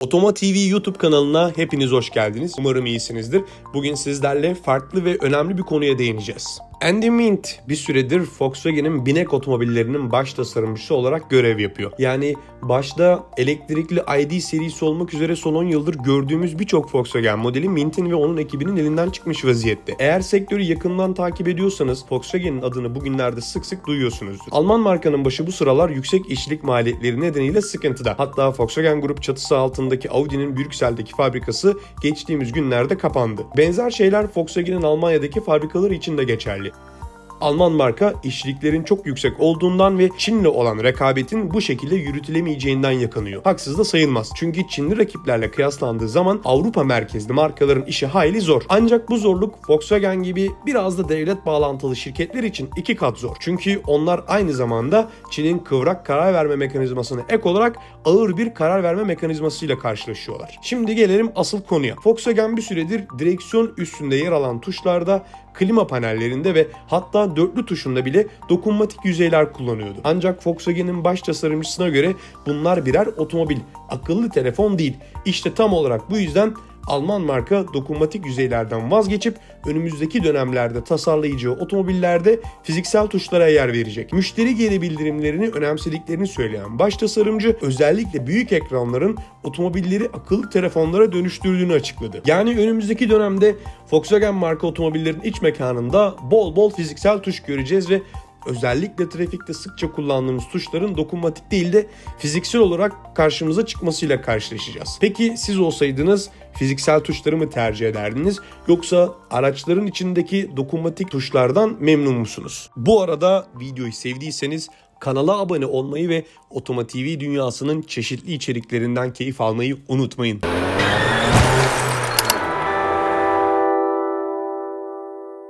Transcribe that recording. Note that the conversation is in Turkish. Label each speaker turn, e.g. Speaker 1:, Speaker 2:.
Speaker 1: Otoma TV YouTube kanalına hepiniz hoş geldiniz. Umarım iyisinizdir. Bugün sizlerle farklı ve önemli bir konuya değineceğiz. Andy Mint bir süredir Volkswagen'in binek otomobillerinin baş tasarımcısı olarak görev yapıyor. Yani başta elektrikli ID serisi olmak üzere son 10 yıldır gördüğümüz birçok Volkswagen modeli Mint'in ve onun ekibinin elinden çıkmış vaziyette. Eğer sektörü yakından takip ediyorsanız Volkswagen'in adını bugünlerde sık sık duyuyorsunuzdur. Alman markanın başı bu sıralar yüksek işçilik maliyetleri nedeniyle sıkıntıda. Hatta Volkswagen Grup çatısı altındaki Audi'nin Brüksel'deki fabrikası geçtiğimiz günlerde kapandı. Benzer şeyler Volkswagen'in Almanya'daki fabrikaları için de geçerli. Alman marka işçiliklerin çok yüksek olduğundan ve Çin'le olan rekabetin bu şekilde yürütülemeyeceğinden yakınıyor. Haksız da sayılmaz. Çünkü Çinli rakiplerle kıyaslandığı zaman Avrupa merkezli markaların işi hayli zor. Ancak bu zorluk Volkswagen gibi biraz da devlet bağlantılı şirketler için iki kat zor. Çünkü onlar aynı zamanda Çin'in kıvrak karar verme mekanizmasına ek olarak ağır bir karar verme mekanizmasıyla karşılaşıyorlar. Şimdi gelelim asıl konuya. Volkswagen bir süredir direksiyon üstünde yer alan tuşlarda klima panellerinde ve hatta dörtlü tuşunda bile dokunmatik yüzeyler kullanıyordu. Ancak Volkswagen'in baş tasarımcısına göre bunlar birer otomobil, akıllı telefon değil. İşte tam olarak bu yüzden Alman marka dokunmatik yüzeylerden vazgeçip önümüzdeki dönemlerde tasarlayacağı otomobillerde fiziksel tuşlara yer verecek. Müşteri geri bildirimlerini önemsediklerini söyleyen baş tasarımcı özellikle büyük ekranların otomobilleri akıllı telefonlara dönüştürdüğünü açıkladı. Yani önümüzdeki dönemde Volkswagen marka otomobillerin iç mekanında bol bol fiziksel tuş göreceğiz ve özellikle trafikte sıkça kullandığımız tuşların dokunmatik değil de fiziksel olarak karşımıza çıkmasıyla karşılaşacağız. Peki siz olsaydınız fiziksel tuşları mı tercih ederdiniz yoksa araçların içindeki dokunmatik tuşlardan memnun musunuz? Bu arada videoyu sevdiyseniz kanala abone olmayı ve Otoma TV dünyasının çeşitli içeriklerinden keyif almayı unutmayın.